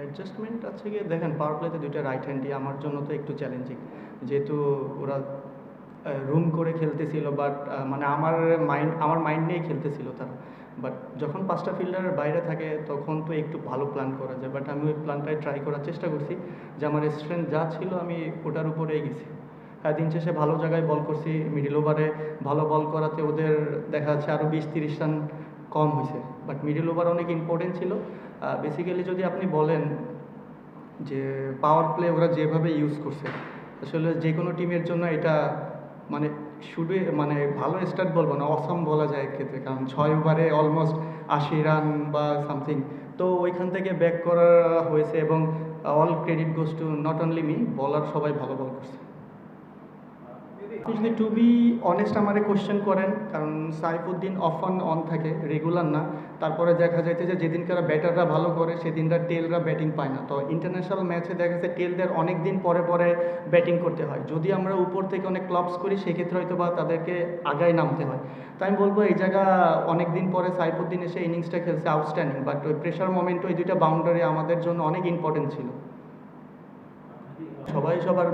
Adjustment আছে গিয়ে দেখেন পাওয়ার প্লেতে দুইটা রাইট হ্যান্ডই আমার জন্য তো একটু চ্যালেঞ্জিং যেহেতু ওরা রুম করে খেলতেছিল বাট মানে আমার মাইন্ড আমার মাইন্ড নিয়েই খেলতেছিল তারা। বাট যখন পাঁচটা ফিল্ডারের বাইরে থাকে, তখন তো একটু ভালো প্ল্যান করা যায়। বাট আমি ওই প্ল্যানটাই ট্রাই করার চেষ্টা করছি যে আমার স্ট্রেংথ যা ছিল আমি ওটার উপরেই গেছি হ্যাঁ দিন শেষে ভালো জায়গায় বল করছি মিডিল ওভারে ভালো বল করাতে ওদের দেখা যাচ্ছে আরও বিশ তিরিশ রান কম হয়েছে। বাট মিডিল ওভার অনেক ইম্পর্টেন্ট ছিল। বেসিক্যালি যদি আপনি বলেন যে পাওয়ার প্লে ওরা যেভাবে ইউজ করছে, আসলে যে কোনো টিমের জন্য এটা মানে শুধু মানে ভালো স্টার্ট বলব না অসম বলা যায় ক্ষেত্রে কারণ ছয় ওভারে অলমোস্ট আশি রান বা সামথিং তো ওইখান থেকে ব্যাক করা হয়েছে এবং all credit goes to not only me বলার সবাই ভালো বল করছে। যদি টু বি অনেস্ট আমারে কোশ্চেন করেন, কারণ সাইফুদ্দিন অফ অন অন থাকে রেগুলার না। তারপরে দেখা যাইতে যে যেদিনকার ব্যাটাররা ভালো করে, সেদিনরা টেলরা ব্যাটিং পায় না। তো ইন্টারন্যাশনাল ম্যাচে দেখা যাচ্ছে টেলদের অনেক দিন পরে পরে ব্যাটিং করতে হয়। যদি আমরা উপর থেকে অনেক ক্লাবস করি, সেক্ষেত্রে হয়তো বা তাদেরকে আগায় নামতে হয়। তাই আমি বলব, এই জায়গা অনেক দিন পরে সাইফুদ্দিন এসে ইনিংসটা খেলছে আউটস্ট্যান্ডিং বাট ওই প্রেশার মোমেন্ট ওই দুইটা বাউন্ডারি আমাদের জন্য অনেক ইম্পর্টেন্ট ছিল। সবাই সবার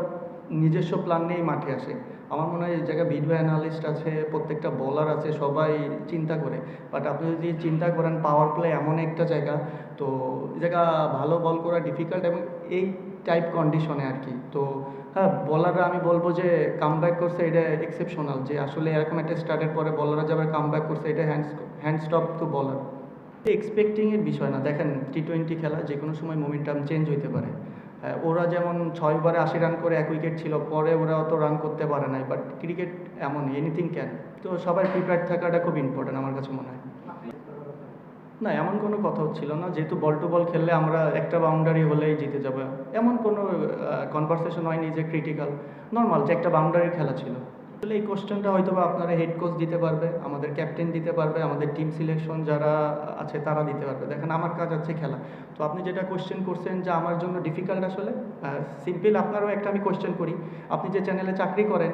নিজস্ব প্ল্যান নিয়েই মাঠে আসে। আমার মনে হয় এই জায়গায় ভিডিও অ্যানালিস্ট আছে, প্রত্যেকটা বলার আছে, সবাই চিন্তা করে। বাট আপনি যদি চিন্তা করেন পাওয়ার প্লে এমন একটা জায়গা, তো জায়গা ভালো বল করা ডিফিকাল্ট এবং এই টাইপ কন্ডিশনে আর কি। তো হ্যাঁ বলাররা আমি বলব যে কাম ব্যাক করছে, এটা এক্সেপশনাল যে আসলে এরকম একটা স্টার্টের পরে বলাররা যাবে কাম ব্যাক করছে, এটা হ্যান্ড হ্যান্ড স্টপ টু বলার এক্সপেক্টিংয়ের বিষয় না। দেখেন টি টোয়েন্টি খেলা যে কোনো সময় মোমেন্টাম চেঞ্জ হইতে পারে। ওরা যেমন ছয় ওভারে আশি রান করে এক উইকেট ছিল, পরে ওরা অত রান করতে পারে নাই বাট ক্রিকেট এমন এনিথিং ক্যান তো সবাই প্রিপেয়ার থাকাটা খুব ইম্পর্টেন্ট আমার কাছে মনে হয়। না, এমন কোনো কথা হচ্ছিল না, যেহেতু বল টু বল খেললে আমরা একটা বাউন্ডারি হলেই জিতে যাবে। এমন কোনো কনভারসেশন হয়নি যে ক্রিটিক্যাল নর্মাল যে একটা বাউন্ডারির খেলা ছিল। আসলে এই কোশ্চেনটা হয়তো বা আপনারা হেড কোচ দিতে পারবে, আমাদের ক্যাপ্টেন দিতে পারবে, আমাদের টিম সিলেকশন যারা আছে তারা দিতে পারবে। দেখেন আমার কাজ আছে খেলা। তো আপনি যেটা কোশ্চেন করছেন যে আমার জন্য ডিফিকাল্ট আসলে সিম্পল আপনারও একটা আমি কোশ্চেন করি। আপনি যে চ্যানেলে চাকরি করেন,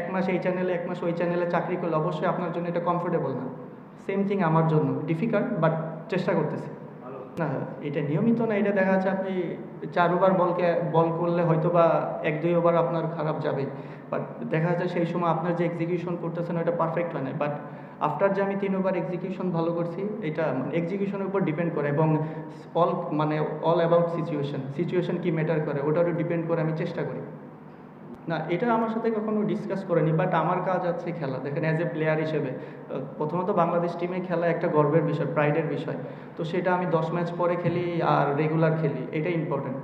এক মাস এই চ্যানেলে এক মাস ওই চ্যানেলে চাকরি করলে অবশ্যই আপনার জন্য এটা কমফোর্টেবল না। সেম থিং আমার জন্য ডিফিকাল্ট বাট চেষ্টা করতেছি। না, এটা নিয়মিত না, এটা দেখা যাচ্ছে আপনি চার ওভার বলকে, বল করলে হয়তো বা এক, দুই ওভার আপনার খারাপ যাবে। বাট দেখা যাচ্ছে সেই সময় আপনার যে এক্সিকিউশন করতেছেন, ওটা পারফেক্ট হয় না বাট আফটার যে আমি তিন ওভার এক্সিকিউশন ভালো করছি, এটা এক্সিকিউশনের উপর ডিপেন্ড করে এবং অল মানে অল অ্যাবাউট সিচুয়েশন সিচুয়েশন কি ম্যাটার করে ওটারও ডিপেন্ড করে আমি চেষ্টা করি। না, এটা আমার সাথে কখনো ডিসকাস করেনি বাট আমার কাজ আছে খেলা। দেখেন অ্যাজ এ প্লেয়ার হিসেবে প্রথমত বাংলাদেশ টিমে খেলা একটা গর্বের বিষয় প্রাইডের বিষয়। তো সেটা আমি দশ ম্যাচ পরে খেলি আর রেগুলার খেলি, এটাই ইম্পর্টেন্ট